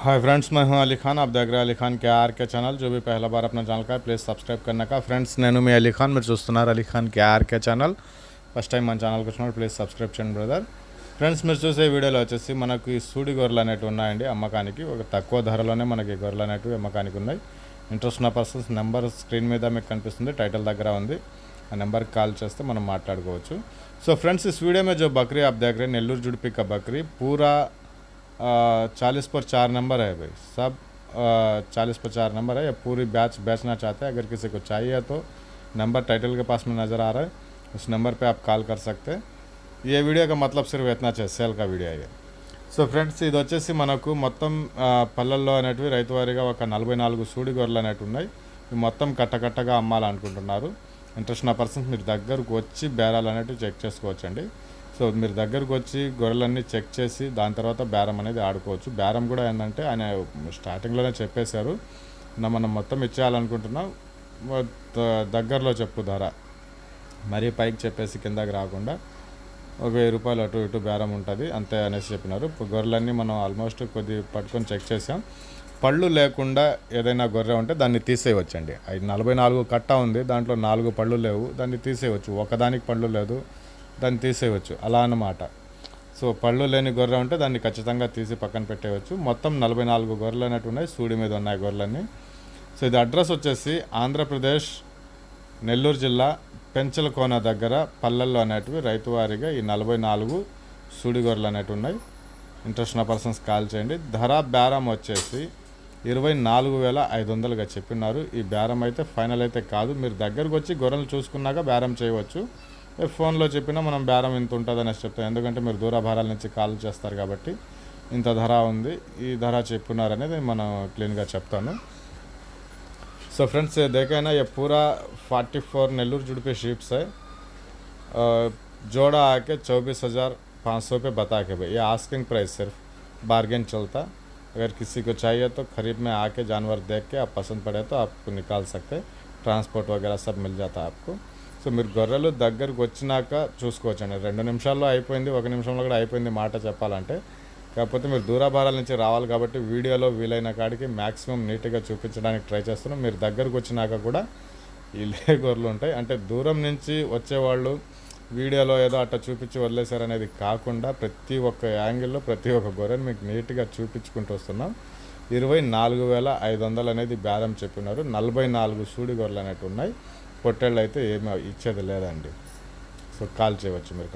Hi friends मैं हूं अली खान। आप देख रहे हैं अली खान के आर के ఛానల్ जो भी पहला बार अपना ఛానల్ का ప్లీజ్ సబ్స్క్రైబ్ करने का। ఫ్రెండ్స్ నేను మీ అలీ ఖాన్ మీరు చూస్తున్నారు Ali Khan K RK channel first time మన ఛానల్కి వచ్చినప్పుడు ప్లీజ్ సబ్స్క్రైబ్ చేయండి బ్రదర్ ఫ్రెండ్స్ మీరు చూసే వీడియోలో వచ్చేసి మనకు ఈ సూడి గొర్రెలు అనేవి ఉన్నాయండి అమ్మకానికి ఒక తక్కువ ధరలోనే మనకి గొర్రెలు అనేటివి అమ్మకానికి ఉన్నాయి ఇంట్రెస్ట్ ఉన్న పర్సన్స్ నెంబర్ స్క్రీన్ మీద మీకు కనిపిస్తుంది టైటిల్ దగ్గర ఉంది ఆ నెంబర్కి కాల్ చేస్తే మనం మాట్లాడుకోవచ్చు సో ఫ్రెండ్స్ ఈ వీడియో మీద బక్రీ ఆప్ దగ్గర నెల్లూరు జుడిపిక బక్రీ పూరా चालीस पर चार नंबर है भाई सब चालीस पर चार नंबर है ये पूरी बैच बेचना चाहते हैं अगर किसी को चाहिए तो नंबर टाइटल के पास में नज़र आ रहा है उस नंबर पे आप कॉल कर सकते हैं ये वीडियो का मतलब सिर्फ इतना चाहिए सेल का వీడియో ఇది సో ఫ్రెండ్స్ ఇది వచ్చేసి మనకు మొత్తం ఆ, పల్లెల్లో అనేటివి రైతు వారీగా ఒక నలభై నాలుగు సూడి గొర్రెలు అనేటివి ఉన్నాయి ఇవి మొత్తం కట్టకట్టగా అమ్మాలనుకుంటున్నారు ఇంట్రెస్ట్ ఉన్న పర్సన్స్ మీరు దగ్గరకు వచ్చి బేరాలు అనేటివి చెక్ చేసుకోవచ్చండి సో మీరు దగ్గరకు వచ్చి గొర్రెలన్నీ చెక్ చేసి దాని తర్వాత బేరం అనేది ఆడుకోవచ్చు. బేరం కూడా ఏంటంటే ఆయన స్టార్టింగ్లోనే చెప్పేశారు. నా మనం మొత్తం ఇచ్చేయాలనుకుంటున్నాం దగ్గరలో చెప్పు ధర. మరీ పైకి చెప్పేసి కిందకి రాకుండా ఒక వెయ్యి రూపాయలు అటు ఇటు బేరం ఉంటుంది అంతే అనేసి చెప్పినారు. ఇప్పుడు గొర్రెలన్నీ మనం ఆల్మోస్ట్ కొద్ది పట్టుకొని చెక్ చేసాం పళ్ళు లేకుండా ఏదైనా గొర్రె ఉంటే దాన్ని తీసేయవచ్చండి. అది నలభై నాలుగు కట్ట ఉంది దాంట్లో నాలుగు పళ్ళు లేవు దాన్ని తీసేయవచ్చు. ఒకదానికి పళ్ళు లేదు దాన్ని తీసేయవచ్చు. అలా అన్నమాట. సో పళ్ళు లేని గొర్రె ఉంటే దాన్ని ఖచ్చితంగా తీసి పక్కన పెట్టేయవచ్చు. మొత్తం నలభై నాలుగు గొర్రెలు అనేవి ఉన్నాయి. సూడి మీద ఉన్నాయి గొర్రెలన్నీ. సో ఇది అడ్రస్ వచ్చేసి ఆంధ్రప్రదేశ్ నెల్లూరు జిల్లా పెంచలకోన దగ్గర పల్లెల్లో అనేటివి రైతువారీగా ఈ నలభై నాలుగు సూడి గొర్రెలు అనేటివి ఉన్నాయి. ఇంట్రెస్ట్ ఉన్న పర్సన్స్ కాల్ చేయండి. ధర బేరం వచ్చేసి ఇరవై నాలుగు వేల ఐదు వందలుగా చెప్పినారు ఈ బేరం అయితే ఫైనల్ అయితే కాదు. మీరు దగ్గరకు వచ్చి గొర్రెలు చూసుకున్నాక బేరం చేయవచ్చు. ఫోన్లో చెప్పినా మనం బేరం ఇంత ఉంటుంది అనేసి చెప్తాం ఎందుకంటే మీరు దూరభారాల నుంచి కాల్ చేస్తారు కాబట్టి ఇంత ధర ఉంది ఈ ధర చెప్పున్నారు అనేది మనం క్లీన్గా చెప్తాను सो फ्रेंड्स ये देखा है ना ये पूरा 44 नेल्लूर जुड़ पे शिप्स है अ, जोड़ा आके चौबीस हज़ार पाँच सौ पे बता के भाई ये आस्किंग प्राइस सिर्फ बार्गेन चलता अगर किसी को चाहिए तो खरीद में आके जानवर देख के आप पसंद पड़े तो आपको निकाल सकते ट्रांसपोर्ट वगैरह सब मिल जाता है आपको సో మీరు గొర్రెలు దగ్గరకు వచ్చినాక చూసుకోవచ్చండి. రెండు నిమిషాల్లో అయిపోయింది ఒక నిమిషంలో కూడా అయిపోయింది మాట చెప్పాలంటే. కాకపోతే మీరు దూరాభారాల నుంచి రావాలి కాబట్టి వీడియోలో వీలైన కాడికి మ్యాక్సిమం నీట్గా చూపించడానికి ట్రై చేస్తున్నాం. మీరు దగ్గరకు వచ్చినాక కూడా ఇల్లే గొర్రెలు ఉంటాయి. అంటే దూరం నుంచి వచ్చేవాళ్ళు వీడియోలో ఏదో అట్లా చూపించి వదిలేశారనేది కాకుండా ప్రతి ఒక్క యాంగిల్లో ప్రతి ఒక్క గొర్రెని మీకు నీట్గా చూపించుకుంటూ వస్తున్నాం. ఇరవై నాలుగు వేల ఐదు వందలు అనేది బేరం చెప్పినారు. నలభై నాలుగు సూడి గొర్రెలు అనేవి ఉన్నాయి. పొట్టేళ్ళు అయితే ఏమీ ఇచ్చేది లేదండి. సో కాల్ చేయవచ్చు మీరు.